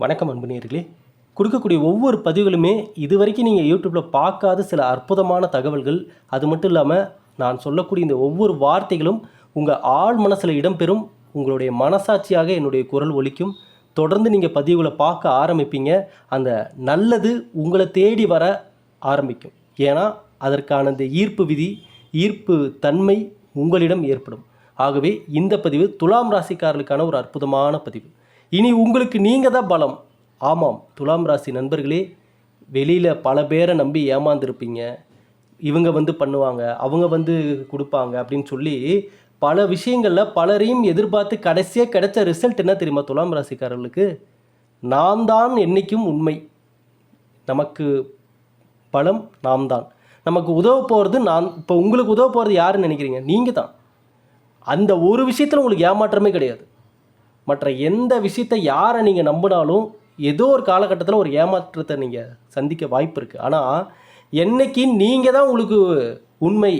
வணக்கம் அன்புநேர்களே கொடுக்கக்கூடிய ஒவ்வொரு பதிவுகளுமே இது வரைக்கும் நீங்கள் யூடியூப்பில் பார்க்காத சில அற்புதமான தகவல்கள். அது மட்டும் இல்லாமல் நான் சொல்லக்கூடிய இந்த ஒவ்வொரு வார்த்தைகளும் உங்கள் ஆழ் மனசில் இடம்பெறும். உங்களுடைய மனசாட்சியாக என்னுடைய குரல் ஒலிக்கும். தொடர்ந்து நீங்கள் பதிவுகளை பார்க்க ஆரம்பிப்பீங்க. அந்த நல்லது உங்களை தேடி வர ஆரம்பிக்கும். ஏன்னா அதற்கான இந்த ஈர்ப்பு விதி ஈர்ப்பு தன்மை உங்களிடம் ஏற்படும். ஆகவே இந்த பதிவு துலாம் ராசிக்காரர்களுக்கான ஒரு அற்புதமான பதிவு. இனி உங்களுக்கு நீங்கள் தான் பலம். ஆமாம் துலாம் ராசி நண்பர்களே வெளியில் பல பேரை நம்பி ஏமாந்துருப்பீங்க. இவங்க வந்து பண்ணுவாங்க அவங்க வந்து கொடுப்பாங்க அப்படின்னு சொல்லி பல விஷயங்களில் பலரையும் எதிர்பார்த்து கடைசியாக கிடைச்ச ரிசல்ட் என்ன தெரியுமா துலாம் ராசிக்காரர்களுக்கு? நாம் தான் என்றைக்கும் உண்மை. நமக்கு பலம் நாம் தான். நமக்கு உதவ போகிறது நான் இப்போ உங்களுக்கு உதவ போகிறது யாருன்னு நினைக்கிறீங்க? நீங்கள் தான். அந்த ஒரு விஷயத்தில் உங்களுக்கு ஏமாற்றமே கிடையாது. மற்ற எந்த விஷயத்தை யாரை நீங்கள் நம்பினாலும் ஏதோ ஒரு காலகட்டத்தில் ஒரு ஏமாற்றத்தை நீங்கள் சந்திக்க வாய்ப்பு இருக்குது ஆனால் என்னைக்கு நீங்கள் தான் உங்களுக்கு உண்மை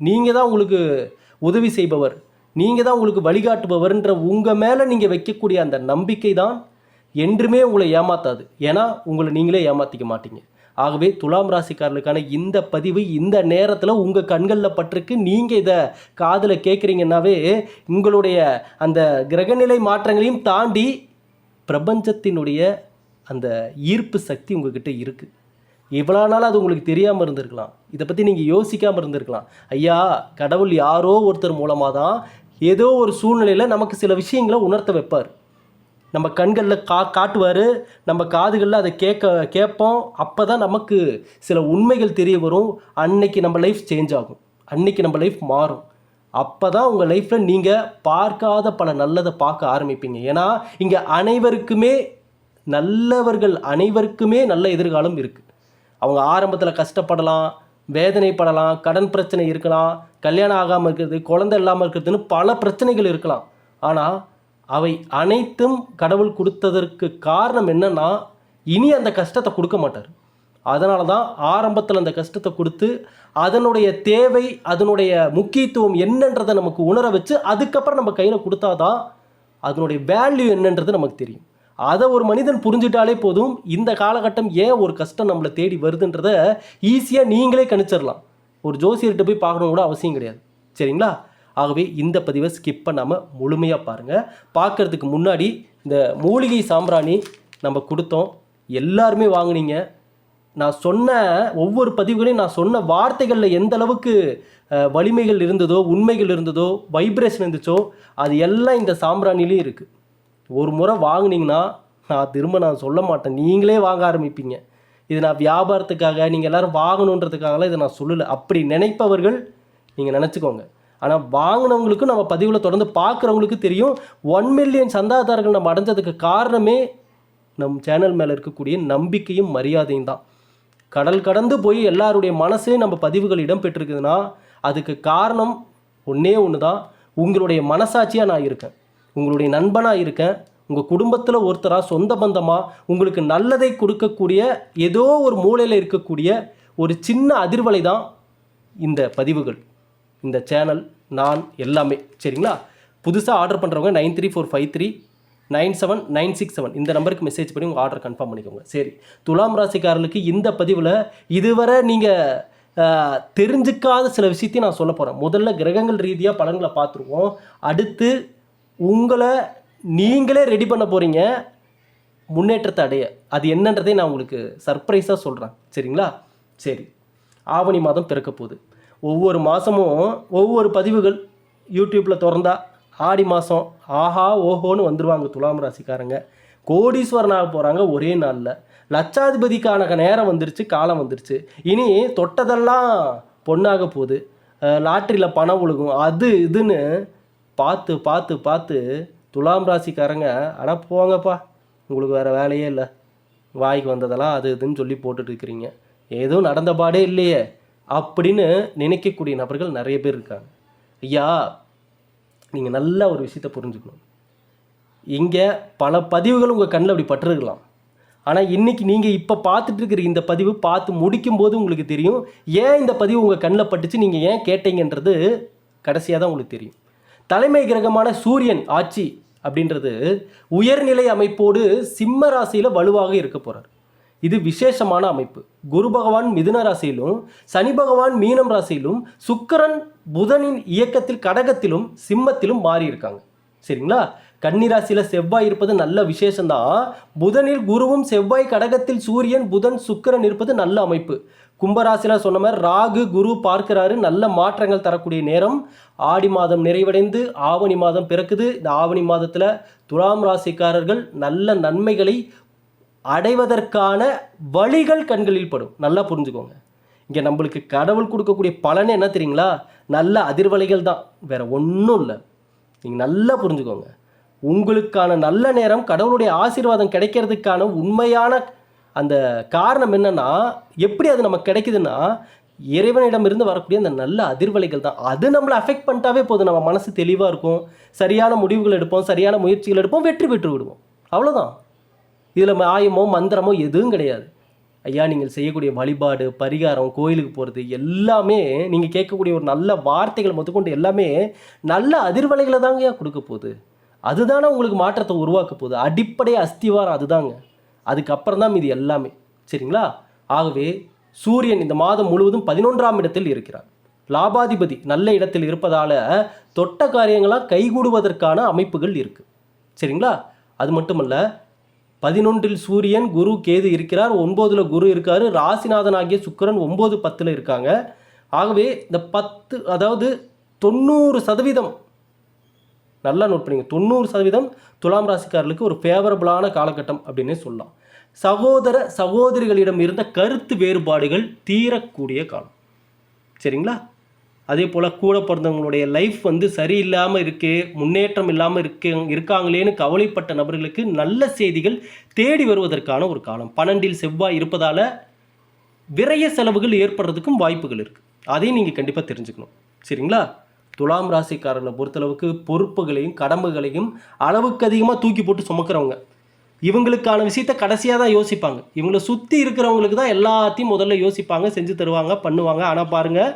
நீங்கள் தான் உங்களுக்கு உதவி செய்பவர் நீங்கள் தான் உங்களுக்கு வழிகாட்டுபவர்ன்ற உங்கள் மேலே நீங்கள் வைக்கக்கூடிய அந்த நம்பிக்கை தான் என்றுமே உங்களை ஏமாத்தாது. ஏன்னா உங்களை நீங்களே ஏமாற்றிக்க மாட்டீங்க. ஆகவே துலாம் ராசிக்காரர்களுக்கான இந்த பதிவு இந்த நேரத்தில் உங்கள் கண்களில் பட்டிருக்கு. நீங்கள் இதை காதில் கேட்குறீங்கன்னாவே உங்களுடைய அந்த கிரகநிலை மாற்றங்களையும் தாண்டி பிரபஞ்சத்தினுடைய அந்த ஈர்ப்பு சக்தி உங்ககிட்ட இருக்குது இவ்வளோ நாள் அது உங்களுக்கு தெரியாமல் இருந்திருக்கலாம். இதை பற்றி நீங்கள் யோசிக்காமல் இருந்திருக்கலாம். ஐயா கடவுள் யாரோ ஒருத்தர் மூலமாக தான் ஏதோ ஒரு சூழ்நிலையில் நமக்கு சில விஷயங்களை உணர்த்த வைப்பார். நம்ம கண்களில் கா காட்டுவார். நம்ம காதுகளில் அதை கேட்க கேட்போம் அப்போ தான் நமக்கு சில உண்மைகள் தெரிய வரும். அன்னைக்கு நம்ம லைஃப் சேஞ்ச் ஆகும். அன்னைக்கு நம்ம லைஃப் மாறும். அப்போ தான் உங்கள் லைஃப்பில் நீங்கள் பார்க்காத பல நல்லதை பார்க்க ஆரம்பிப்பீங்க. ஏன்னா இங்கே அனைவருக்குமே நல்லவர்கள் அனைவருக்குமே நல்ல எதிர்காலம் இருக்குது அவங்க ஆரம்பத்தில் கஷ்டப்படலாம் வேதனைப்படலாம் கடன் பிரச்சனை இருக்கலாம் கல்யாணம் ஆகாமல் இருக்கிறது குழந்தை இல்லாமல் இருக்கிறதுன்னு பல பிரச்சனைகள் இருக்கலாம். ஆனால் அவை அனைத்தும் கடவுள் கொடுத்ததற்கு காரணம் என்னன்னா இனி அந்த கஷ்டத்தை கொடுக்க மாட்டார். அதனால தான் ஆரம்பத்தில் அந்த கஷ்டத்தை கொடுத்து அதனுடைய தேவை அதனுடைய முக்கியத்துவம் என்னன்றதை நமக்கு உணர வச்சு அதுக்கப்புறம் நம்ம கையில் கொடுத்தாதான் அதனுடைய வேல்யூ என்னன்றது நமக்கு தெரியும். அதை ஒரு மனிதன் புரிஞ்சுட்டாலே போதும். இந்த காலகட்டம் ஏன் ஒரு கஷ்டம் நம்மளை தேடி வருதுன்றத ஈஸியாக நீங்களே கணிச்சிடலாம். ஒரு ஜோசியர்கிட்ட போய் பார்க்கணும் கூட அவசியம் கிடையாது. சரிங்களா? ஆகவே இந்த பதிவை ஸ்கிப் பண்ணாமல் முழுமையாக பாருங்கள் பார்க்கறதுக்கு முன்னாடி இந்த மூலிகை சாம்பிராணி நம்ம கொடுத்தோம். எல்லாருமே வாங்குனீங்க. நான் சொன்ன ஒவ்வொரு பதிவுகளையும் நான் சொன்ன வார்த்தைகளில் எந்த அளவுக்கு வலிமைகள் இருந்ததோ உண்மைகள் இருந்ததோ வைப்ரேஷன் இருந்துச்சோ அது எல்லாம் இந்த சாம்பிராணிலையும் இருக்குது ஒரு முறை வாங்கினீங்கன்னா நான் திரும்ப நான் சொல்ல மாட்டேன். நீங்களே வாங்க ஆரம்பிப்பீங்க. இது நான் வியாபாரத்துக்காக நீங்கள் எல்லோரும் வாங்கணுன்றதுக்காகலாம் இதை நான் சொல்லலை. அப்படி நினைப்பவர்கள் நீங்கள் நினச்சிக்கோங்க. ஆனால் வாங்கினவங்களுக்கும் நம்ம பதிவில் தொடர்ந்து பார்க்குறவங்களுக்கு தெரியும் ஒன் மில்லியன் சந்தாதாரர்கள் நம்ம அடைஞ்சதுக்கு காரணமே நம் சேனல் மேலே இருக்கக்கூடிய நம்பிக்கையும் மரியாதையும் தான். கடல் கடந்து போய் எல்லாருடைய மனசுலையும் நம்ம பதிவுகள் இடம்பெற்றிருக்குதுன்னா அதுக்கு காரணம் ஒன்றே ஒன்று தான் உங்களுடைய மனசாட்சியாக நான் இருக்கேன். உங்களுடைய நண்பனாக இருக்கேன். உங்கள் குடும்பத்தில் ஒருத்தராக சொந்த பந்தமாக உங்களுக்கு நல்லதை கொடுக்கக்கூடிய ஏதோ ஒரு மூலையில் இருக்கக்கூடிய ஒரு சின்ன அதிர்வலை தான் இந்த பதிவுகள். இந்த சேனல் நான் எல்லாமே சரிங்களா? புதுசாக ஆர்டர் பண்ணுறவங்க nine three four five three nine seven nine six seven இந்த நம்பருக்கு மெசேஜ் பண்ணி உங்கள் ஆர்டர் கன்ஃபார்ம் பண்ணிக்கோங்க. சரி துலாம் ராசிக்காரர்களுக்கு இந்த பதிவில் இதுவரை நீங்கள் தெரிஞ்சுக்காத சில விஷயத்தையும் நான் சொல்ல போகிறேன் முதல்ல கிரகங்கள் ரீதியாக பலன்களை பார்த்துருவோம். அடுத்து உங்களை நீங்களே ரெடி பண்ண போகிறீங்க முன்னேற்றத்தை அடைய. அது என்னன்றதை நான் உங்களுக்கு சர்ப்ரைஸாக சொல்கிறேன் சரிங்களா? சரி ஆவணி மாதம் பிறக்க போகுது. ஒவ்வொரு மாதமும் ஒவ்வொரு பதிவுகள் யூடியூப்பில் திறந்தா ஆடி மாதம் ஆஹா ஓஹோன்னு வந்துடுவாங்க துலாம் ராசிக்காரங்க. கோடீஸ்வரன் ஆக போகிறாங்க ஒரே நாளில். லட்சாதிபதிக்கான நேரம் வந்துருச்சு காலம் வந்துருச்சு. இனி தொட்டதெல்லாம் பொண்ணாக போகுது. லாட்ரியில் பணம் ஒழுகும். அது இதுன்னு பார்த்து பார்த்து பார்த்து துலாம் ராசிக்காரங்க ஆனால் போங்கப்பா உங்களுக்கு வேறு வேலையே இல்லை. வாய்க்கு வந்ததெல்லாம் அது இதுன்னு சொல்லி போட்டுட்டு எதுவும் நடந்த பாடே இல்லையே. அப்படின்னு நினைக்கக்கூடிய நபர்கள் நிறைய பேர் இருக்காங்க. ஐயா நீங்கள் நல்ல ஒரு விஷயத்தை புரிஞ்சுக்கணும். இங்கே பல பதிவுகள் உங்கள் கண்ணில் அப்படி பட்டிருக்கலாம். ஆனால் இன்றைக்கி நீங்கள் இப்போ பார்த்துட்டு இருக்கிற இந்த பதிவு பார்த்து முடிக்கும்போது உங்களுக்கு தெரியும். ஏன் இந்த பதிவு உங்கள் கண்ணில் பட்டுச்சு நீங்கள் ஏன் கேட்டீங்கன்றது கடைசியாக தான் உங்களுக்கு தெரியும். தலைமை கிரகமான சூரியன் ஆட்சி அப்படின்றது உயர்நிலை அமைப்போடு சிம்ம ராசியில் வலுவாக இருக்க போகிறார் இது விசேஷமான அமைப்பு. குரு பகவான் மிதுன ராசியிலும் சனி பகவான் மீனம் ராசியிலும் சுக்கிரன் புதனின் இயக்கத்தில் கடகத்திலும் சிம்மத்திலும் மாறி இருக்காங்க சரிங்களா கன்னிராசியில் செவ்வாய் இருப்பது நல்ல விசேஷம்தான். புதனில் குருவும் செவ்வாய் கடகத்தில் சூரியன் புதன் சுக்கிரன் இருப்பது நல்ல அமைப்பு. கும்பராசியில் சொன்ன மாதிரி ராகு குரு பார்க்கிறாரு. நல்ல மாற்றங்கள் தரக்கூடிய நேரம். ஆடி மாதம் நிறைவடைந்து ஆவணி மாதம் பிறக்குது. இந்த ஆவணி மாதத்தில் துலாம் ராசிக்காரர்கள் நல்ல நன்மைகளை அடைவதற்கான வழிகள் கண்களில் படும். நல்லா புரிஞ்சுக்கோங்க. இங்கே நம்மளுக்கு கடவுள் கொடுக்கக்கூடிய பலன் என்ன தெரியுங்களா? நல்ல அதிர்வலைகள் தான். வேறு ஒன்றும் இல்லை. நீங்கள் நல்லா புரிஞ்சுக்கோங்க. உங்களுக்கான நல்ல நேரம் கடவுளுடைய ஆசீர்வாதம் கிடைக்கிறதுக்கான உண்மையான அந்த காரணம் என்னென்னா எப்படி அது நமக்கு கிடைக்குதுன்னா இறைவனிடமிருந்து வரக்கூடிய அந்த நல்ல அதிர்வலைகள் தான். அது நம்மளை அஃபெக்ட் பண்ணிட்டாவே போதும். நம்ம மனசு தெளிவாக இருக்கும். சரியான முடிவுகள் எடுப்போம் சரியான முயற்சிகள் எடுப்போம் வெற்றி பெற்று விடுவோம். அவ்வளோதான் இதில் மாயமோ மந்திரமோ எதுவும் கிடையாது. ஐயா நீங்கள் செய்யக்கூடிய வழிபாடு பரிகாரம் கோயிலுக்கு போகிறது எல்லாமே நீங்கள் கேட்கக்கூடிய ஒரு நல்ல வார்த்தைகள் முதற்கொண்டு எல்லாமே நல்ல அதிர்வலைகளை தாங்க ஐயா கொடுக்க போகுது. அதுதானே உங்களுக்கு மாற்றத்தை உருவாக்க போகுது. அடிப்படை அஸ்திவாரம் அதுதாங்க. அதுக்கப்புறம் தான் இது எல்லாமே. சரிங்களா? ஆகவே சூரியன் இந்த மாதம் முழுவதும் பதினொன்றாம் இடத்தில் இருக்கிறார். லாபாதிபதி நல்ல இடத்தில் இருப்பதால் தொட்ட காரியங்களாக கைகூடுவதற்கான அமைப்புகள் இருக்குது சரிங்களா? அது மட்டுமல்ல பதினொன்றில் சூரியன் குரு கேது இருக்கிறார். ஒன்பதில் குரு இருக்கார். ராசிநாதன் ஆகிய சுக்கிரன் ஒன்பது பத்தில் இருக்காங்க. ஆகவே இந்த பத்து அதாவது தொண்ணூறு சதவீதம் நல்லா நோட் பண்ணிங்க. தொண்ணூறு சதவீதம் துலாம் ராசிக்காரர்களுக்கு ஒரு ஃபேவரபுளான காலகட்டம் அப்படின்னே சொல்லலாம். சகோதர சகோதரிகளிடம் இருந்த கருத்து வேறுபாடுகள் தீரக்கூடிய காலம். சரிங்களா? அதே போல் கூட பிறந்தவங்களுடைய லைஃப் வந்து சரியில்லாமல் இருக்கே முன்னேற்றம் இல்லாமல் இருக்கு இருக்காங்களேன்னு கவலைப்பட்ட நபர்களுக்கு நல்ல செய்திகள் தேடி வருவதற்கான ஒரு காலம். பன்னெண்டில் செவ்வாய் இருப்பதால் விரைய செலவுகள் ஏற்படுறதுக்கும் வாய்ப்புகள் இருக்குது அதையும் நீங்கள் கண்டிப்பாக தெரிஞ்சுக்கணும். சரிங்களா? துலாம் ராசிக்காரர்களை பொறுத்தளவுக்கு பொறுப்புகளையும் கடமைகளையும் அளவுக்கு அதிகமாக தூக்கி போட்டு சுமக்கிறவங்க. இவங்களுக்கான விஷயத்த கடைசியாக தான் யோசிப்பாங்க. இவங்களை சுற்றி இருக்கிறவங்களுக்கு தான் எல்லாத்தையும் முதல்ல யோசிப்பாங்க செஞ்சு தருவாங்க பண்ணுவாங்க. ஆனால் பாருங்கள்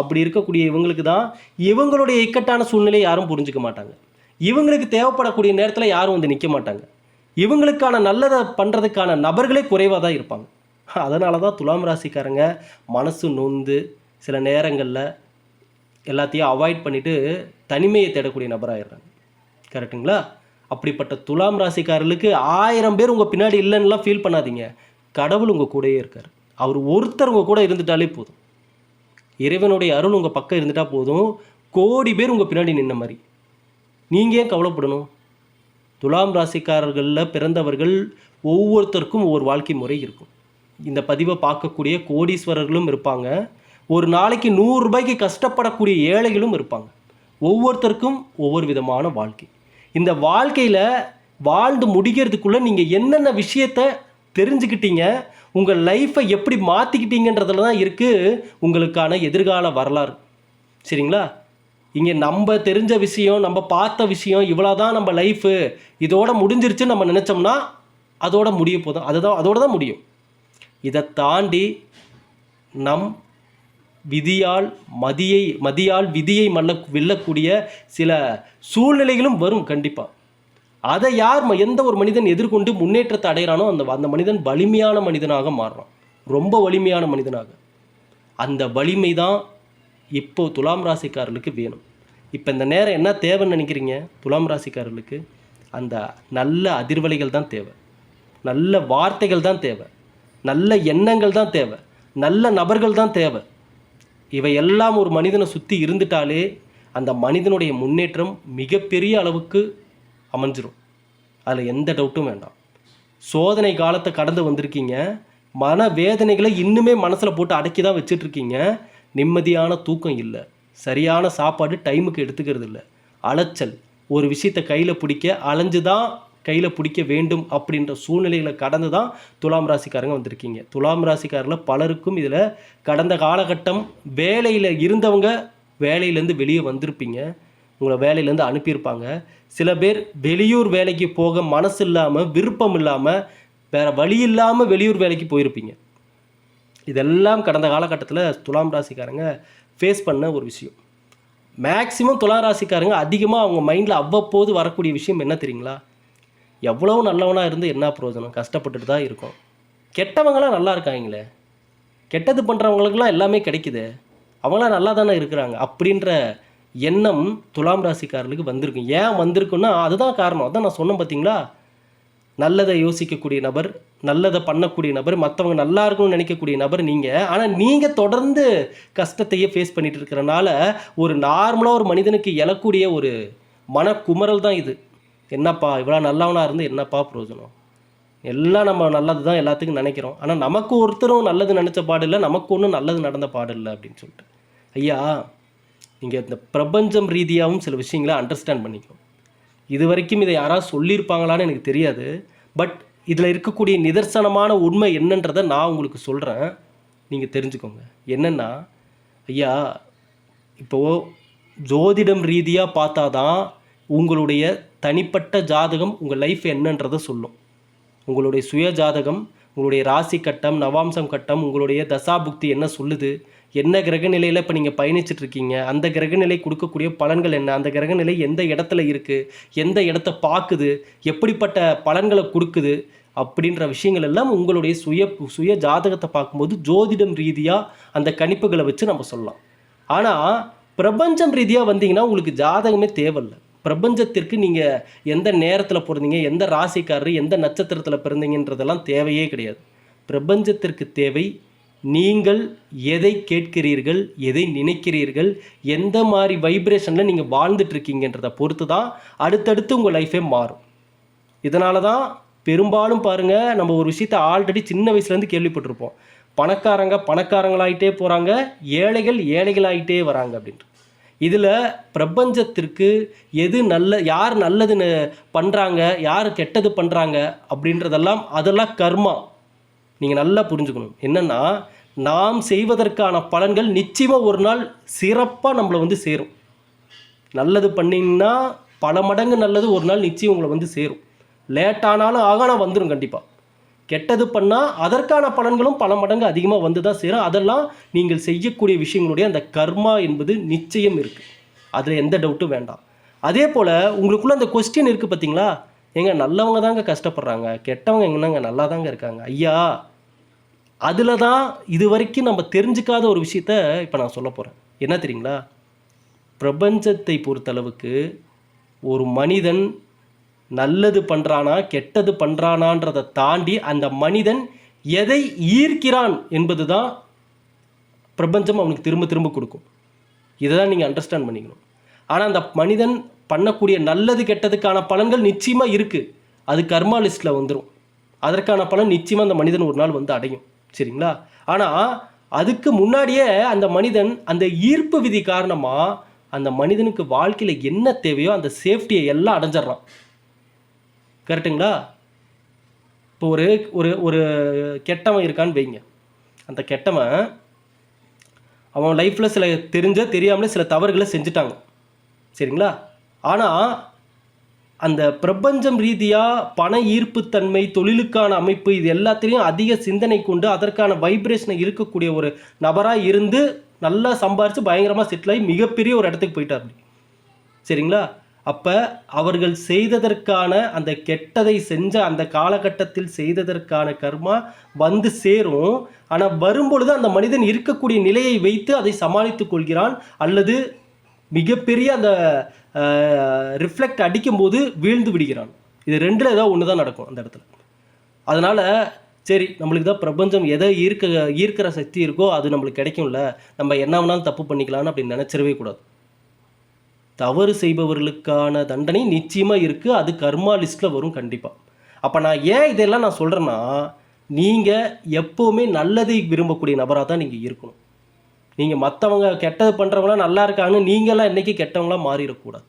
அப்படி இருக்கக்கூடிய இவங்களுக்கு தான் இவங்களுடைய இக்கட்டான சூழ்நிலையை யாரும் புரிஞ்சுக்க மாட்டாங்க. இவங்களுக்கு தேவைப்படக்கூடிய நேரத்தில் யாரும் வந்து நிற்க மாட்டாங்க. இவங்களுக்கான நல்லதை பண்ணுறதுக்கான நபர்களே குறைவாக தான் இருப்பாங்க. அதனால தான் துலாம் ராசிக்காரங்க மனசு நொந்து சில நேரங்களில் எல்லாத்தையும் அவாய்ட் பண்ணிவிட்டு தனிமையை தேடக்கூடிய நபராகிடுறாங்க கரெக்டுங்களா அப்படிப்பட்ட துலாம் ராசிக்காரர்களுக்கு ஆயிரம் பேர் உங்கள் பின்னாடி இல்லைன்னுலாம் ஃபீல் பண்ணாதீங்க. கடவுள் உங்கள் கூடயே இருக்கார். அவர் ஒருத்தர் உங்கள் கூட இருந்துட்டாலே போதும். இறைவனுடைய அருள் உங்கள் பக்கம் இருந்துட்டால் போதும். கோடி பேர் உங்கள் பின்னாடி நின்ன மாதிரி. நீங்கள் ஏன் கவலைப்படணும்? துலாம் ராசிக்காரர்களில் பிறந்தவர்கள் ஒவ்வொருத்தருக்கும் ஒவ்வொரு வாழ்க்கை முறை இருக்கும். இந்த பதிவை பார்க்கக்கூடிய கோடீஸ்வரர்களும் இருப்பாங்க. ஒரு நாளைக்கு நூறு ரூபாய்க்கு கஷ்டப்படக்கூடிய ஏழைகளும் இருப்பாங்க. ஒவ்வொருத்தருக்கும் ஒவ்வொரு விதமான வாழ்க்கை. இந்த வாழ்க்கையில் வாழ்ந்து முடிக்கிறதுக்குள்ளே நீங்கள் என்னென்ன விஷயத்த தெரிஞ்சுக்கிட்டீங்க. உங்கள் லைஃப்பை எப்படி மாற்றிக்கிட்டீங்கன்றதுல தான் இருக்குது உங்களுக்கான எதிர்கால வரலாறு. சரிங்களா? இங்கே நம்ம தெரிஞ்ச விஷயம் நம்ம பார்த்த விஷயம் இவ்வளோ தான் நம்ம லைஃபு இதோட முடிஞ்சிருச்சுன்னு நம்ம நினச்சோம்னா அதோட முடிய போதும். அதுதான் அதோட தான் முடியும். இதை தாண்டி நம் விதியால் மதியை மதியால் விதியை மல்ல வெல்லக்கூடிய சில சூழ்நிலைகளும் வரும் கண்டிப்பாக அதை யார் எந்த ஒரு மனிதன் எதிர்கொண்டு முன்னேற்றத்தை அடைகிறானோ அந்த அந்த மனிதன் வலிமையான மனிதனாக மாறுறான். ரொம்ப வலிமையான மனிதனாக. அந்த வலிமை தான் இப்போ துலாம் ராசிக்காரர்களுக்கு வேணும். இப்போ இந்த நேரம் என்ன தேவைன்னு நினைக்கிறீங்க? துலாம் ராசிக்காரர்களுக்கு அந்த நல்ல அதிர்வலைகள் தான் தேவை. நல்ல வார்த்தைகள் தான் தேவை. நல்ல எண்ணங்கள் தான் தேவை. நல்ல நபர்கள் தான் தேவை. இவை எல்லாம் ஒரு மனிதனை சுற்றி இருந்துட்டாலே அந்த மனிதனுடைய முன்னேற்றம் மிகப்பெரிய அளவுக்கு அமைஞ்சிரும். அதில் எந்த டவுட்டும் வேண்டாம். சோதனை காலத்தை கடந்து வந்திருக்கீங்க. மன வேதனைகளை இன்னுமே மனசில் போட்டு அடக்கி தான் வச்சிட்ருக்கீங்க. நிம்மதியான தூக்கம் இல்லை. சரியான சாப்பாடு டைமுக்கு எடுத்துக்கிறது இல்லை. அலைச்சல். ஒரு விஷயத்தை கையில் பிடிக்க அலைஞ்சு தான் கையில் பிடிக்க வேண்டும் அப்படின்ற சூழ்நிலைகளை கடந்து தான் துலாம் ராசிக்காரங்க வந்திருக்கீங்க. துலாம் ராசிக்காரில் பலருக்கும் இதில் கடந்த காலகட்டம் வேலையில் இருந்தவங்க வேலையிலேருந்து வெளியே வந்திருப்பீங்க. உங்களை வேலையிலேருந்து அனுப்பியிருப்பாங்க. சில பேர் வெளியூர் வேலைக்கு போக மனசு இல்லாமல் விருப்பம் இல்லாமல் வேறு வழி இல்லாமல் வெளியூர் வேலைக்கு போயிருப்பீங்க. இதெல்லாம் கடந்த காலகட்டத்தில் துலாம் ராசிக்காரங்க ஃபேஸ் பண்ண ஒரு விஷயம். மேக்சிமம் துலாம் ராசிக்காரங்க அதிகமாக அவங்க மைண்டில் அவ்வப்போது வரக்கூடிய விஷயம் என்ன தெரியுங்களா? எவ்வளோ நல்லவனாக இருந்து என்ன பிரயோஜனம்? கஷ்டப்பட்டுட்டு தான் இருக்கும். கெட்டவங்களாம் நல்லா இருக்காங்களே. கெட்டது பண்ணுறவங்களுக்குலாம் எல்லாமே கிடைக்குது. அவங்களாம் நல்லா தானே இருக்கிறாங்க. அப்படின்ற எண்ணம் துலாம் ராசிக்காரர்களுக்கு வந்திருக்கும். ஏன் வந்திருக்குன்னா அதுதான் காரணம். அதான் நான் சொன்னேன் பார்த்தீங்களா நல்லதை யோசிக்கக்கூடிய நபர் நல்லதை பண்ணக்கூடிய நபர் மற்றவங்க நல்லா இருக்கணும்னு நினைக்கக்கூடிய நபர் நீங்கள் ஆனால் நீங்கள் தொடர்ந்து கஷ்டத்தையே ஃபேஸ் பண்ணிட்டு இருக்கிறனால ஒரு நார்மலாக ஒரு மனிதனுக்கு எழக்கூடிய ஒரு மனக்குமரல் தான் இது. என்னப்பா இவ்வளோ நல்லவனாக இருந்து என்னப்பா பிரயோஜனம்? எல்லாம் நம்ம நல்லது தான் எல்லாத்துக்கும் நினைக்கிறோம். ஆனால் நமக்கு ஒருத்தரும் நல்லது நினச்ச பாடு இல்லை நமக்கு ஒன்றும் நல்லது நடந்த பாடு இல்லை அப்படின்னு சொல்லிட்டு. ஐயா நீங்கள் இந்த பிரபஞ்சம் ரீதியாகவும் சில விஷயங்களை அண்டர்ஸ்டாண்ட் பண்ணிக்கணும். இது வரைக்கும் இதை யாராவது சொல்லியிருப்பாங்களான்னு எனக்கு தெரியாது. பட் இதில் இருக்கக்கூடிய நிதர்சனமான உண்மை என்னன்றதை நான் உங்களுக்கு சொல்கிறேன் நீங்கள் தெரிஞ்சுக்கோங்க. என்னென்னா ஐயா இப்போது ஜோதிடம் ரீதியாக பார்த்தா தான் உங்களுடைய தனிப்பட்ட ஜாதகம் உங்கள் லைஃப் என்னன்றதை சொல்லும். உங்களுடைய சுய ஜாதகம் உங்களுடைய ராசி கட்டம் நவாம்சம் கட்டம் உங்களுடைய தசாபுக்தி என்ன சொல்லுது என்ன கிரகநிலையில் இப்போ நீங்கள் பயணிச்சுட்டு இருக்கீங்க அந்த கிரகநிலை கொடுக்கக்கூடிய பலன்கள் என்ன? அந்த கிரகநிலை எந்த இடத்துல இருக்குது எந்த இடத்த பார்க்குது? எப்படிப்பட்ட பலன்களை கொடுக்குது? அப்படின்ற விஷயங்கள் எல்லாம் உங்களுடைய சுய சுய ஜாதகத்தை பார்க்கும்போது ஜோதிடம் ரீதியாக அந்த கணிப்புகளை வச்சு நம்ம சொல்லலாம். ஆனால் பிரபஞ்சம் ரீதியாக வந்தீங்கன்னா உங்களுக்கு ஜாதகமே தேவையில்லை. பிரபஞ்சத்திற்கு நீங்கள் எந்த நேரத்தில் பிறந்தீங்க? எந்த ராசிக்காரர் எந்த நட்சத்திரத்தில் பிறந்தீங்கன்றதெல்லாம் தேவையே கிடையாது. பிரபஞ்சத்திற்கு தேவை நீங்கள் எதை கேட்கிறீர்கள் எதை நினைக்கிறீர்கள் எந்த மாதிரி வைப்ரேஷனில் நீங்கள் வாழ்ந்துட்டுருக்கீங்கன்றதை பொறுத்து தான் அடுத்தடுத்து உங்கள் லைஃபே மாறும். இதனால தான் பெரும்பாலும் பாருங்கள் நம்ம ஒரு விஷயத்த ஆல்ரெடி சின்ன வயசுலேருந்து கேள்விப்பட்டிருப்போம். பணக்காரங்க பணக்காரங்களாயிட்டே போகிறாங்க ஏழைகள் ஏழைகளாயிட்டே வராங்க அப்படின்ட்டு. இதில் பிரபஞ்சத்திற்கு எது நல்ல யார் நல்லதுன்னு பண்ணுறாங்க யார் கெட்டது பண்ணுறாங்க அப்படின்றதெல்லாம் அதெல்லாம் கர்மா. நீங்கள் நல்லா புரிஞ்சுக்கணும். என்னென்னா நாம் செய்வதற்கான பலன்கள் நிச்சயமாக ஒரு நாள் சிறப்பாக நம்மளை வந்து சேரும். நல்லது பண்ணிங்கன்னா பல மடங்கு நல்லது ஒரு நாள் நிச்சயம் உங்களை வந்து சேரும். லேட்டானாலும் ஆகானா வந்துடும் கண்டிப்பாக கெட்டது பண்ணால் அதற்கான பலன்களும் பல மடங்கு அதிகமாக வந்து தான் சேரும். அதெல்லாம் நீங்கள் செய்யக்கூடிய விஷயங்களுடைய அந்த கர்மா என்பது நிச்சயம் இருக்குது அதில் எந்த டவுட்டும் வேண்டாம். அதே போல் உங்களுக்குள்ளே அந்த கொஸ்டின் இருக்குது பார்த்தீங்களா ஏங்க நல்லவங்க தாங்க கஷ்டப்படுறாங்க. கெட்டவங்க எங்கன்னாங்க நல்லா தாங்க இருக்காங்க. ஐயா அதில் தான் இது வரைக்கும் நம்ம தெரிஞ்சுக்காத ஒரு விஷயத்த இப்போ நான் சொல்ல போகிறேன் என்ன தெரியுங்களா? பிரபஞ்சத்தை பொறுத்தளவுக்கு ஒரு மனிதன் நல்லது பண்ணுறானா கெட்டது பண்ணுறானான்றதை தாண்டி அந்த மனிதன் எதை ஈர்க்கிறான் என்பது தான் பிரபஞ்சம் அவனுக்கு திரும்ப திரும்ப கொடுக்கும். இதை தான் நீங்கள் அண்டர்ஸ்டாண்ட் பண்ணிக்கணும். ஆனால் அந்த மனிதன் பண்ணக்கூடிய நல்லது கெட்டதுக்கான பலன்கள் நிச்சயமாக இருக்குது அது கர்மா லிஸ்ட்டில் வந்துடும் அதற்கான பலன் நிச்சயமாக அந்த மனிதன் ஒரு நாள் வந்து அடையும். சரிங்களா? ஆனால் அதுக்கு முன்னாடியே அந்த மனிதன் அந்த ஈர்ப்பு விதி காரணமாக அந்த மனிதனுக்கு வாழ்க்கையில் என்ன தேவையோ அந்த சேஃப்டியை எல்லாம் அடைஞ்சிட்றான். கரெக்டுங்களா இப்போ ஒரு ஒரு ஒரு கெட்டவன் இருக்கான்னு வைங்க. அந்த கெட்டவன் அவன் லைஃப்பில் சில தெரிஞ்ச தெரியாமலே சில தவறுகளை செஞ்சுட்டாங்க. சரிங்களா? ஆனால் அந்த பிரபஞ்சம் ரீதியாக பண ஈர்ப்புத்தன்மை தொழிலுக்கான அமைப்பு இது எல்லாத்திலையும் அதிக சிந்தனை கொண்டு அதற்கான வைப்ரேஷனை இருக்கக்கூடிய ஒரு நபராக இருந்து நல்லா சம்பாரித்து பயங்கரமாக செட்டில் ஆகி மிகப்பெரிய ஒரு இடத்துக்கு போயிட்டார் சரிங்களா? அப்போ அவர்கள் செய்ததற்கான அந்த கெட்டதை செஞ்ச அந்த காலகட்டத்தில் செய்ததற்கான கர்மா வந்து சேரும். ஆனால் வரும்பொழுது அந்த மனிதன் இருக்கக்கூடிய நிலையை வைத்து அதை சமாளித்துக் கொள்கிறான் அல்லது மிகப்பெரிய அந்த ரிஃப்ளெக்ட் அடிக்கும்போது வீழ்ந்து விடுகிறான். இது ரெண்டில் ஏதோ ஒன்று தான் நடக்கும் அந்த இடத்துல. அதனால் சரி நம்மளுக்கு தான் பிரபஞ்சம் எதை ஈர்க்க ஈர்க்கிற சக்தி இருக்கோ அது நம்மளுக்கு கிடைக்கும்ல நம்ம என்ன வேணாலும் தப்பு பண்ணிக்கலாம்னு அப்படின்னு நினச்சிடவே கூடாது. தவறு செய்பவர்களுக்கான தண்டனை நிச்சயமாக இருக்குது அது கர்மா லிஸ்ட்டில் வரும் கண்டிப்பாக அப்போ நான் ஏன் இதெல்லாம் நான் சொல்கிறேன்னா நீங்கள் எப்போவுமே நல்லதை விரும்பக்கூடிய நபராக தான் நீங்கள் இருக்கணும். நீங்கள் மற்றவங்க கெட்டது பண்ணுறவங்களாம் நல்லா இருக்காங்கன்னு நீங்களாம் இன்றைக்கி கெட்டவங்களாம் மாறிடக்கூடாது.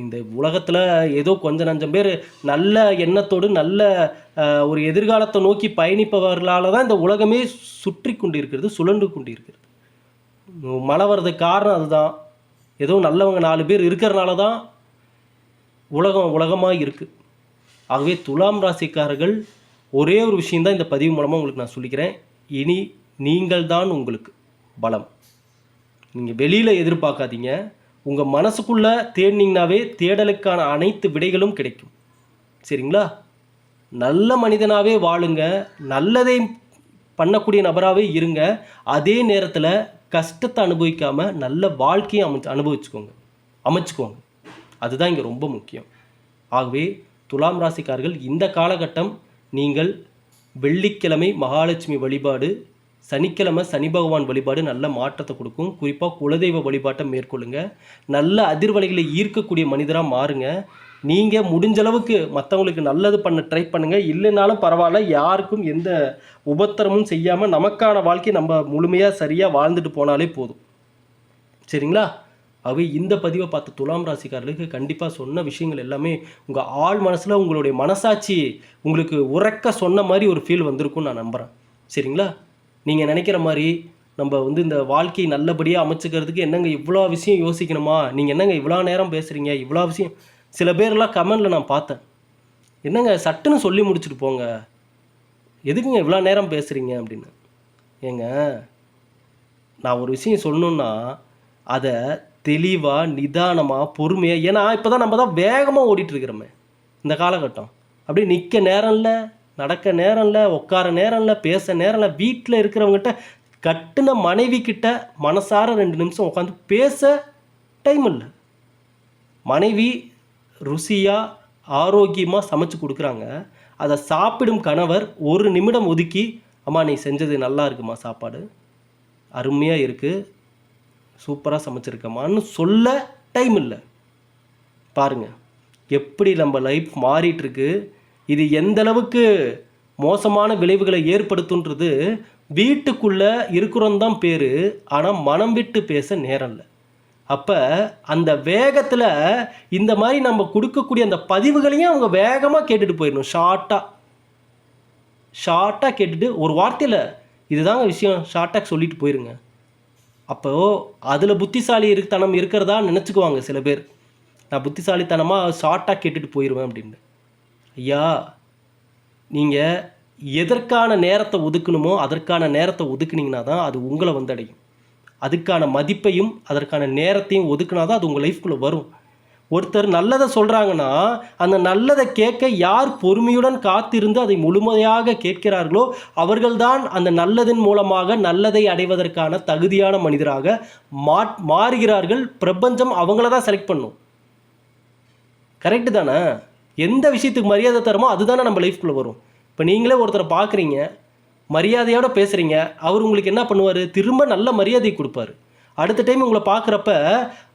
இந்த உலகத்தில் ஏதோ கொஞ்சம் நஞ்சம் பேர் நல்ல எண்ணத்தோடு நல்ல ஒரு எதிர்காலத்தை நோக்கி பயணிப்பவர்களால் தான் இந்த உலகமே சுற்றி கொண்டு இருக்கிறது சுழண்டு கொண்டு இருக்கிறது மழை வர்றதுக்கு காரணம் அதுதான். ஏதோ நல்லவங்க நாலு பேர் இருக்கிறனால தான் உலகம் உலகமாக இருக்குது ஆகவே துலாம் ராசிக்காரர்கள் ஒரே ஒரு விஷயந்தான் இந்த பதிவு மூலமாக உங்களுக்கு நான் சொல்லிக்கிறேன். இனி நீங்கள் தான் உங்களுக்கு. பலம். நீங்கள் வெளியில் எதிர்பார்க்காதீங்க. உங்கள் மனசுக்குள்ளே தேடினீங்கனாவே தேடலுக்கான அனைத்து விடைகளும் கிடைக்கும். சரிங்களா? நல்ல மனிதனாகவே வாழுங்க. நல்லதை பண்ணக்கூடிய நபராகவே இருங்க. அதே நேரத்தில் கஷ்டத்தை அனுபவிக்காமல் நல்ல வாழ்க்கையை அமைச்சு அனுபவிச்சுக்கோங்க. அமைச்சுக்கோங்க. அதுதான் இங்கே ரொம்ப முக்கியம். ஆகவே துலாம் ராசிக்காரர்கள் இந்த காலகட்டம் நீங்கள் வெள்ளிக்கிழமை மகாலட்சுமி வழிபாடு சனிக்கிழமை சனி பகவான் வழிபாடு நல்ல மாற்றத்தை கொடுக்கும். குறிப்பாக குலதெய்வ வழிபாட்டை மேற்கொள்ளுங்க. நல்ல அதிர்வலைகளை ஈர்க்கக்கூடிய மனிதராக மாறுங்க. நீங்கள் முடிஞ்ச அளவுக்கு மற்றவங்களுக்கு நல்லது பண்ண ட்ரை பண்ணுங்கள் இல்லைனாலும் பரவாயில்ல யாருக்கும் எந்த உபத்திரமும் செய்யாமல் நமக்கான வாழ்க்கையை நம்ம முழுமையாக சரியாக வாழ்ந்துட்டு போனாலே போதும். சரிங்களா? அவை இந்த பதிவை பார்த்த துலாம் ராசிக்காரர்களுக்கு கண்டிப்பாக சொன்ன விஷயங்கள் எல்லாமே உங்கள் ஆள் மனசில் உங்களுடைய மனசாட்சி உங்களுக்கு உறக்க சொன்ன மாதிரி ஒரு ஃபீல் வந்திருக்கும்னு நான் நம்புகிறேன் சரிங்களா? நீங்கள் நினைக்கிற மாதிரி நம்ம வந்து இந்த வாழ்க்கையை நல்லபடியாக அமைச்சுக்கிறதுக்கு என்னங்க இவ்வளோ விஷயம் யோசிக்கணுமா? நீங்கள் என்னங்க இவ்வளோ நேரம் பேசுகிறீங்க இவ்வளோ விஷயம். சில பேர்லாம் கமெண்டில் நான் பார்த்தேன். என்னங்க சட்டுன்னு சொல்லி முடிச்சுட்டு போங்க. எதுக்குங்க இவ்வளோ நேரம் பேசுகிறீங்க அப்படின்னு. ஏங்க நான் ஒரு விஷயம் சொல்லணுன்னா அதை தெளிவாக நிதானமாக பொறுமையாக ஏன்னா இப்போ தான் நம்ம தான் வேகமாக ஓடிட்டுருக்கிறோமே இந்த காலகட்டம். அப்படியே நிற்க நேரம் இல்லை. நடக்க நேரம் இல்லை உட்கார நேரமில் பேச நேரம் இல்லை வீட்டில் இருக்கிறவங்ககிட்ட கட்டின மனைவி கிட்ட மனசார ரெண்டு நிமிஷம் உட்காந்து பேச டைம் இல்லை. மனைவி ருசியாக ஆரோக்கியமாக சமைச்சு கொடுக்குறாங்க. அதை சாப்பிடும் கணவர் ஒரு நிமிடம் ஒதுக்கி அம்மா நீ செஞ்சது நல்லா இருக்குமா சாப்பாடு? அருமையாக இருக்குது சூப்பராக சமைச்சிருக்கம்மான்னு சொல்ல டைம் இல்லை. பாருங்க எப்படி நம்ம லைஃப் மாறிட்டுருக்கு இது எந்த அளவுக்கு மோசமான விளைவுகளை ஏற்படுத்துன்றது வீட்டுக்குள்ளே இருக்கிறோம் தான் பேர் ஆனால் மனம் விட்டு பேச நேரம் இல்லை. அப்போ அந்த வேகத்தில் இந்த மாதிரி நம்ம கொடுக்கக்கூடிய அந்த பதிவுகளையும் அவங்க வேகமாக கேட்டுட்டு போயிடணும் ஷார்ட்டாக ஷார்ட்டாக கேட்டுட்டு ஒரு வார்த்தையில் இதுதாங்க விஷயம் ஷார்ட்டாக சொல்லிட்டு போயிருங்க. அப்போது அதில் புத்திசாலி இருக்கத்தனம் இருக்கிறதா நினச்சிக்குவாங்க சில பேர். நான் புத்திசாலித்தனமாக ஷார்ட்டாக கேட்டுட்டு போயிடுவேன் அப்படின்னு. ஐயா நீங்கள் எதற்கான நேரத்தை ஒதுக்கணுமோ அதற்கான நேரத்தை ஒதுக்குனீங்கன்னா தான் அது உங்களை வந்தடையும். அதுக்கான மதிப்பையும் அதற்கான நேரத்தையும் ஒதுக்குனா தான் அது உங்கள் லைஃப்குள்ளே வரும். ஒருத்தர் நல்லதை சொல்கிறாங்கன்னா அந்த நல்லதை கேட்க யார் பொறுமையுடன் காத்திருந்து அதை முழுமையாக கேட்கிறார்களோ அவர்கள்தான் அந்த நல்லதின் மூலமாக நல்லதை அடைவதற்கான தகுதியான மனிதராக மா மாறுகிறார்கள். பிரபஞ்சம் அவங்கள தான் செலக்ட் பண்ணும். கரெக்டு தானே? எந்த விஷயத்துக்கு மரியாதை தரமோ அதுதானே நம்ம லைஃப்குள்ளே வரும். இப்போ நீங்களே ஒருத்தரை பார்க்குறீங்க மரியாதையோட பேசுகிறீங்க அவர் உங்களுக்கு என்ன பண்ணுவார்? திரும்ப நல்ல மரியாதை கொடுப்பாரு. அடுத்த டைம் உங்களை பார்க்குறப்ப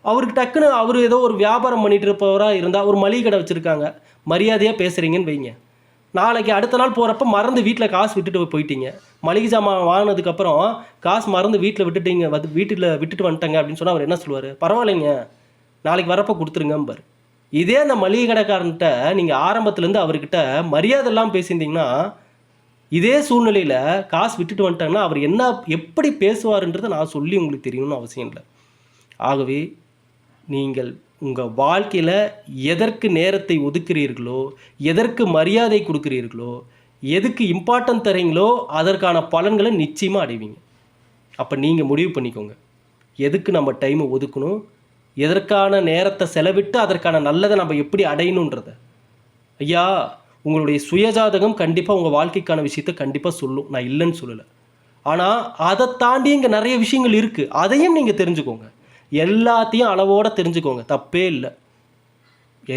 அவருக்கு டக்குன்னு அவர் ஏதோ ஒரு வியாபாரம் பண்ணிகிட்டு இருப்பவராக இருந்தால் ஒரு மளிகை கடை வச்சுருக்காங்க மரியாதையாக பேசுகிறீங்கன்னு வைங்க. நாளைக்கு அடுத்த நாள் போகிறப்ப மறந்து வீட்டில் காசு விட்டுட்டு போயிட்டீங்க. மளிகை சாமான் வாங்கினதுக்கப்புறம் காசு மறந்து வீட்டில் விட்டுட்டீங்க வந்து வீட்டில் விட்டுட்டு வந்துட்டேங்க அப்படின்னு சொன்னால் அவர் என்ன சொல்லுவார்? பரவாயில்லைங்க நாளைக்கு வரப்போ கொடுத்துருங்கம்பார். இதே அந்த மளிகை கடைக்காரன்ட்ட நீங்கள் ஆரம்பத்துலேருந்து அவர்கிட்ட மரியாதை எல்லாம் பேசியிருந்தீங்கன்னா இதே சூழ்நிலையில் காசு விட்டுட்டு வந்துட்டாங்கன்னா அவர் என்ன எப்படி பேசுவாருன்றதை நான் சொல்லி உங்களுக்கு தெரியணும்னு அவசியம் இல்லை. ஆகவே நீங்கள் உங்கள் வாழ்க்கையில் எதற்கு நேரத்தை ஒதுக்குறீர்களோ எதற்கு மரியாதை கொடுக்குறீர்களோ எதுக்கு இம்பார்ட்டன்ட் தரீங்களோ அதற்கான பலன்களை நிச்சயமாக அடைவீங்க. அப்போ நீங்கள் முடிவு பண்ணிக்கோங்க. எதுக்கு நம்ம டைமை ஒதுக்கணும்? எதற்கான நேரத்தை செலவிட்டு அதற்கான நல்லதை நம்ம எப்படி அடையணுன்றத. ஐயா உங்களுடைய சுயஜாதகம் கண்டிப்பாக உங்கள் வாழ்க்கைக்கான விஷயத்த கண்டிப்பாக சொல்லும். நான் இல்லைன்னு சொல்லலை. ஆனால் அதை தாண்டி இங்கே நிறைய விஷயங்கள் இருக்குது அதையும் நீங்கள் தெரிஞ்சுக்கோங்க. எல்லாத்தையும் அளவோடு தெரிஞ்சுக்கோங்க. தப்பே இல்லை.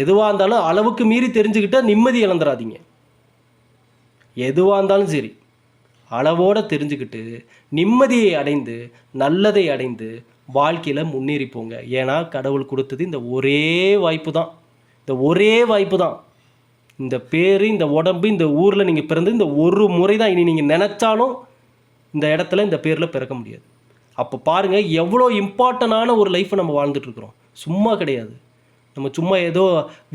எதுவாக இருந்தாலும் அளவுக்கு மீறி தெரிஞ்சுக்கிட்டால் நிம்மதி இழந்துடாதீங்க எதுவாக இருந்தாலும் சரி. அளவோடு தெரிஞ்சுக்கிட்டு நிம்மதியை அடைந்து நல்லதை அடைந்து வாழ்க்கையில் முன்னேறி போங்க ஏன்னா கடவுள் கொடுத்தது இந்த ஒரே வாய்ப்பு தான் இந்த ஒரே வாய்ப்பு தான் இந்த பேர் இந்த உடம்பு இந்த ஊரில் நீங்கள் பிறந்து இந்த ஒரு முறை தான் இனி நீங்கள் நினச்சாலும் இந்த இடத்துல இந்த பேரில் பிறக்க முடியாது. அப்போ பாருங்கள் எவ்வளோ இம்பார்ட்டண்ட்டான ஒரு லைஃப்பை நம்ம வாழ்ந்துட்டுருக்குறோம் சும்மா கிடையாது. நம்ம சும்மா ஏதோ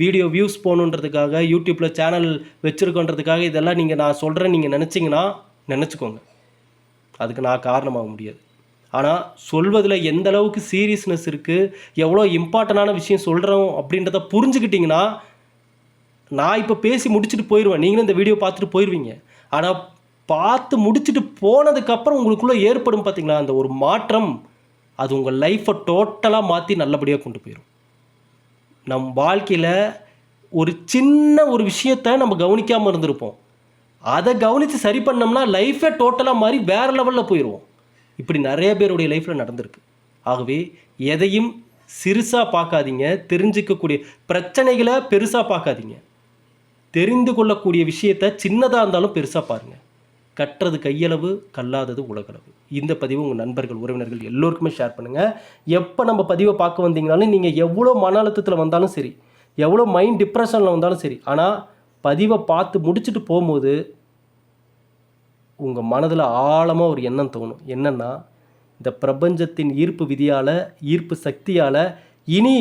வீடியோ வியூஸ் போகணுன்றதுக்காக யூடியூப்பில் சேனல் வச்சுருக்கோன்றதுக்காக இதெல்லாம் நீங்கள் நான் சொல்கிறேன் நீங்கள் நினச்சிங்கன்னா நினச்சிக்கோங்க. அதுக்கு நான் காரணமாக முடியாது. ஆனால் சொல்வதில் எந்த அளவுக்கு சீரியஸ்னஸ் இருக்குது எவ்வளோ இம்பார்ட்டண்டான விஷயம் சொல்கிறோம் அப்படின்றத புரிஞ்சுக்கிட்டிங்கன்னா நான் இப்போ பேசி முடிச்சுட்டு போயிடுவேன் நீங்களும் இந்த வீடியோ பார்த்துட்டு போயிடுவீங்க ஆனால் பார்த்து முடிச்சுட்டு போனதுக்கப்புறம் உங்களுக்குள்ளே ஏற்படும் பார்த்தீங்களா அந்த ஒரு மாற்றம் அது உங்கள் லைஃப்பை டோட்டலாக மாற்றி நல்லபடியாக கொண்டு போயிடும் நம் வாழ்க்கையில் ஒரு சின்ன ஒரு விஷயத்தை நம்ம கவனிக்காமல் இருந்திருப்போம். அதை கவனித்து சரி பண்ணோம்னா லைஃபே டோட்டலாக மாறி வேறு லெவலில் போயிடுவோம் இப்படி நிறைய பேருடைய லைஃப்பில் நடந்திருக்கு. ஆகவே எதையும் சிறுசாக பார்க்காதீங்க தெரிஞ்சுக்கக்கூடிய பிரச்சனைகளை பெருசாக பார்க்காதீங்க. தெரிந்து கொள்ளக்கூடிய விஷயத்தை சின்னதாக இருந்தாலும் பெருசாக பாருங்கள் கற்றது கையளவு கல்லாதது உலகளவு. இந்த பதிவு உங்கள் நண்பர்கள் உறவினர்கள் எல்லோருக்குமே ஷேர் பண்ணுங்கள் எப்போ நம்ம பதிவை பார்க்க வந்தீங்கனாலும் நீங்கள் எவ்வளோ மன அழுத்தத்தில் வந்தாலும் சரி எவ்வளோ மைண்ட் டிப்ரெஷனில் வந்தாலும் சரி ஆனால் பதிவை பார்த்து முடிச்சுட்டு போகும்போது உங்கள் மனதில் ஆழமாக ஒரு எண்ணம் தோணும். என்னென்னா இந்த பிரபஞ்சத்தின் ஈர்ப்பு விதியால் ஈர்ப்பு சக்தியால் இனி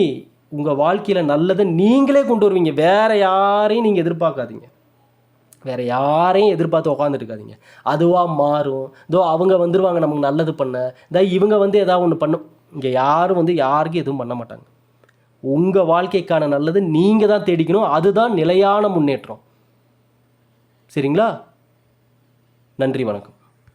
உங்கள் வாழ்க்கையில் நல்லதை நீங்களே கொண்டு வருவீங்க. வேறு யாரையும் நீங்கள் எதிர்பார்க்காதீங்க. வேறு யாரையும் எதிர்பார்த்து உட்காந்துருக்காதீங்க அதுவாக மாறும். இதோ அவங்க வந்துடுவாங்க நமக்கு நல்லது பண்ண. இதோ இவங்க வந்து எதாவது ஒன்று பண்ண இங்கே யாரும் வந்து யாருக்கும் எதுவும் பண்ண மாட்டாங்க. உங்கள் வாழ்க்கைக்கான நல்லது நீங்கள் தான் தேடிக்கணும். அதுதான் நிலையான முன்னேற்றம். சரிங்களா? நன்றி வணக்கம்.